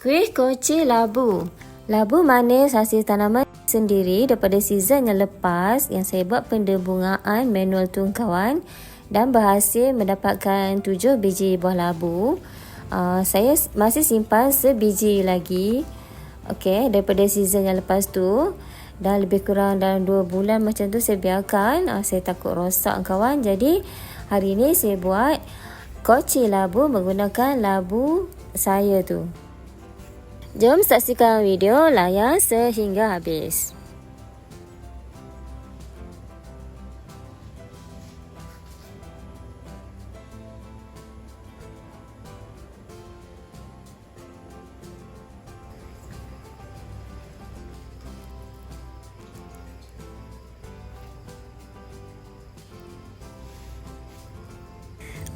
Kuih koci labu. Labu manis hasil tanaman sendiri daripada season yang lepas yang saya buat pendebungaan manual tu kawan dan berhasil mendapatkan 7 biji buah labu. Uh, saya masih simpan sebiji lagi okay, daripada season yang lepas tu dan lebih kurang dalam 2 bulan macam tu saya biarkan uh, saya takut rosak kawan jadi hari ni saya buat koci labu menggunakan labu saya tu Jom saksikan video layan sehingga habis.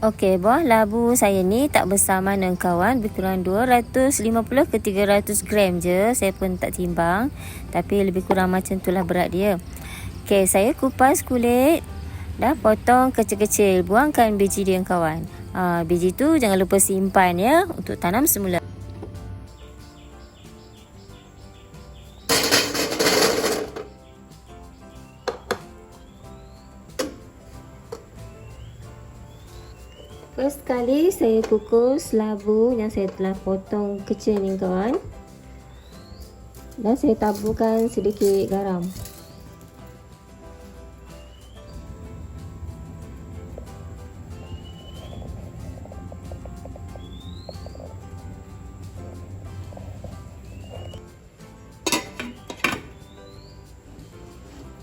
Okey, buah labu saya ni tak besar mana kawan. Lebih kurang 250 ke 300 gram je. Saya pun tak timbang. Tapi lebih kurang macam itulah berat dia. Okey, saya kupas kulit. Dah potong kecil-kecil. Buangkan biji dia kawan. Ha, biji tu jangan lupa simpan ya. Untuk tanam semula. Saya kukus labu yang saya telah potong kecil ni kawan. Dan saya taburkan sedikit garam.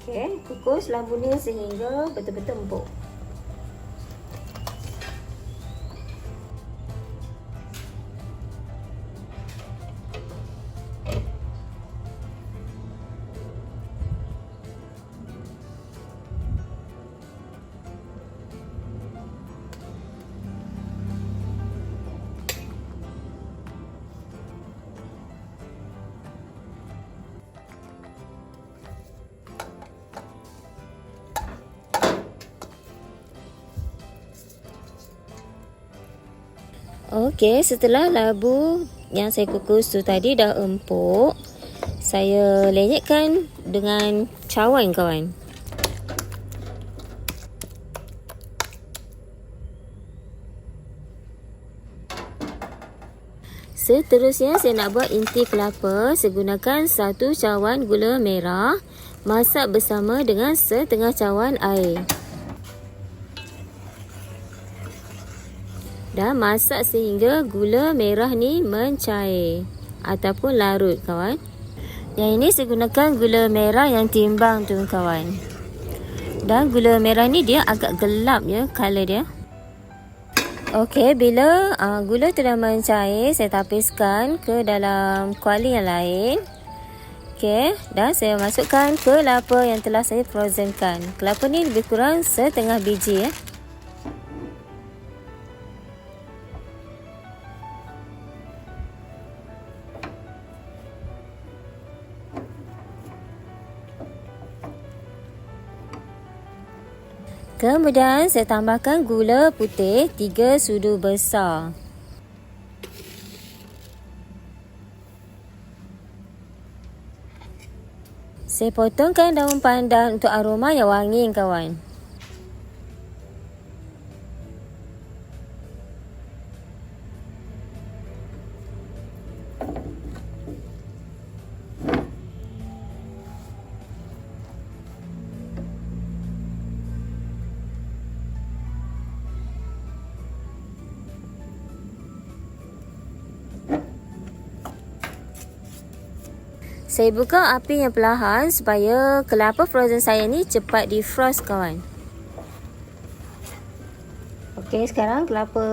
Okey, kukus labu ni sehingga betul-betul empuk. Okey, setelah labu yang saya kukus tu tadi dah empuk, saya lenyekkan dengan cawan kawan. Seterusnya saya nak buat inti kelapa. Saya gunakan satu cawan gula merah. Masak bersama dengan setengah cawan air. Dan masak sehingga gula merah ni mencair ataupun larut kawan. Yang ini saya gunakan gula merah yang timbang tu kawan. Dan gula merah ni dia agak gelap ya color dia. Okey, bila uh, gula tu dah mencair, saya tapiskan ke dalam kuali yang lain. Okey, dan saya masukkan kelapa yang telah saya frozenkan. Kelapa ni lebih kurang setengah biji ya. Kemudian saya tambahkan gula putih 3 sudu besar. Saya potongkan daun pandan untuk aroma yang wangi kawan. Saya buka api yang perlahan supaya kelapa frozen saya ni cepat defrost kawan. Okey, sekarang kelapa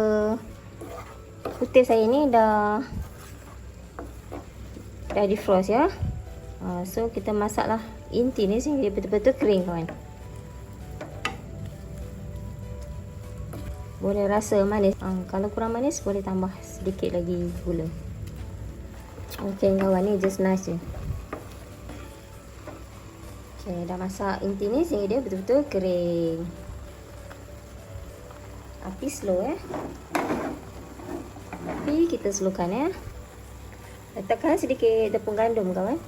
putih saya ni dah dah defrost ya. Uh, so kita masaklah inti ni sehingga dia betul-betul kering kawan. Boleh rasa manis. Uh, kalau kurang manis boleh tambah sedikit lagi gula. Okey kawan ni just nice je. Saya dah masak inti ni sehingga dia betul-betul kering. Api slow eh. Api kita slowkan ya. Letakkan sedikit tepung gandum kawan.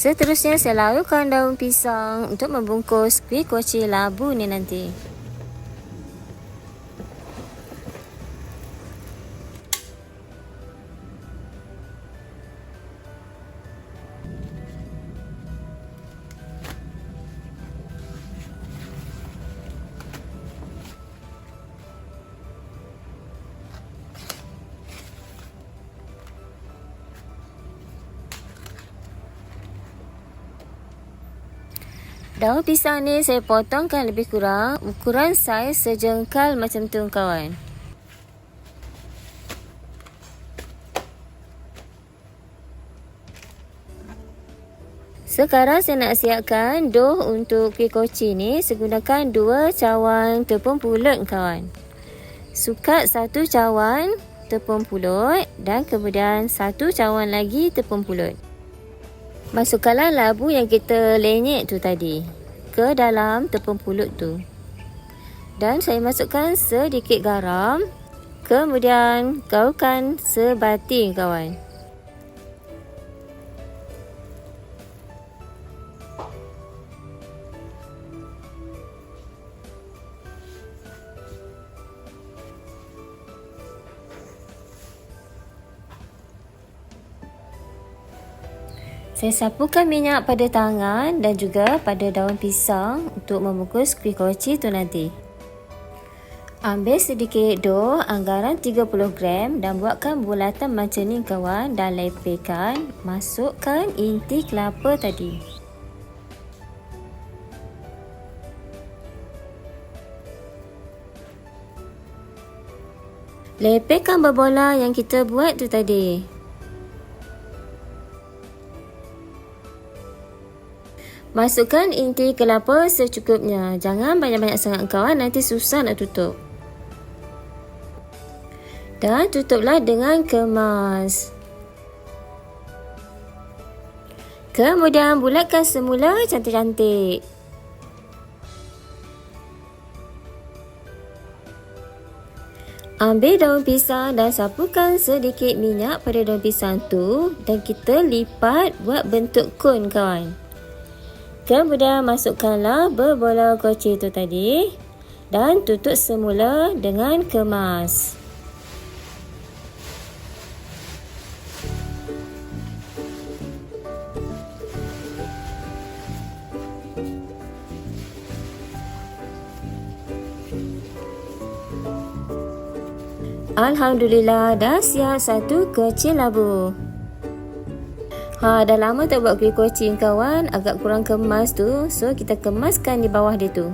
Seterusnya saya larutkan daun pisang untuk membungkus kuih koci labu ni nanti. Daun pisang ni saya potongkan lebih kurang ukuran saiz sejengkal macam tu kawan. Sekarang saya nak siapkan doh untuk kuih koci ni Segunakan dua cawan tepung pulut kawan. Sukat satu cawan tepung pulut dan kemudian satu cawan lagi tepung pulut. Masukkanlah labu yang kita lenyek tu tadi ke dalam tepung pulut tu. Dan saya masukkan sedikit garam. Kemudian gaulkan sebating kawan. Saya sapukan minyak pada tangan dan juga pada daun pisang untuk membungkus kuih koci tu nanti. Ambil sedikit dough anggaran 30 gram dan buatkan bulatan macam ni kawan dan lepehkan. Masukkan inti kelapa tadi. Lepehkan berbola yang kita buat tu tadi. Masukkan inti kelapa secukupnya. Jangan banyak-banyak sangat kawan, nanti susah nak tutup. Dan tutuplah dengan kemas. Kemudian bulatkan semula cantik-cantik. Ambil daun pisang dan sapukan sedikit minyak pada daun pisang tu dan kita lipat buat bentuk kun kawan. Kemudian masukkanlah berbola koci itu tadi dan tutup semula dengan kemas. Alhamdulillah dah siap satu kecil labu. Ha, dah lama tak buat kuih kucing kawan, agak kurang kemas tu. So, kita kemaskan di bawah dia tu.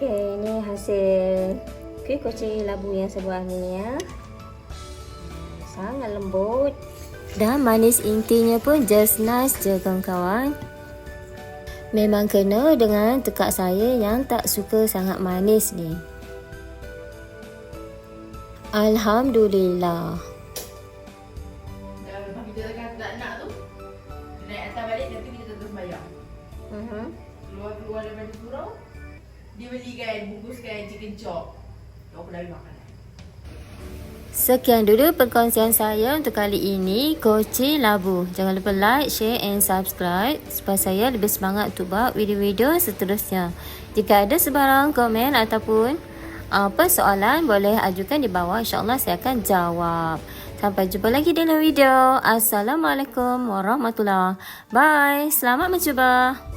Okey, ni hasil kuih koceng labu yang saya buat ni ya. Sangat lembut. Dan manis intinya pun just nice je kawan-kawan. Memang kena dengan tekak saya yang tak suka sangat manis ni. Alhamdulillah. Belikan, bungkuskan chicken chop Aku dah makan Sekian dulu perkongsian saya untuk kali ini Koci Labu. Jangan lupa like, share and subscribe supaya saya lebih semangat untuk buat video-video seterusnya. Jika ada sebarang komen ataupun apa soalan boleh ajukan di bawah insyaAllah saya akan jawab. Sampai jumpa lagi dalam video. Assalamualaikum warahmatullahi Bye. Selamat mencuba.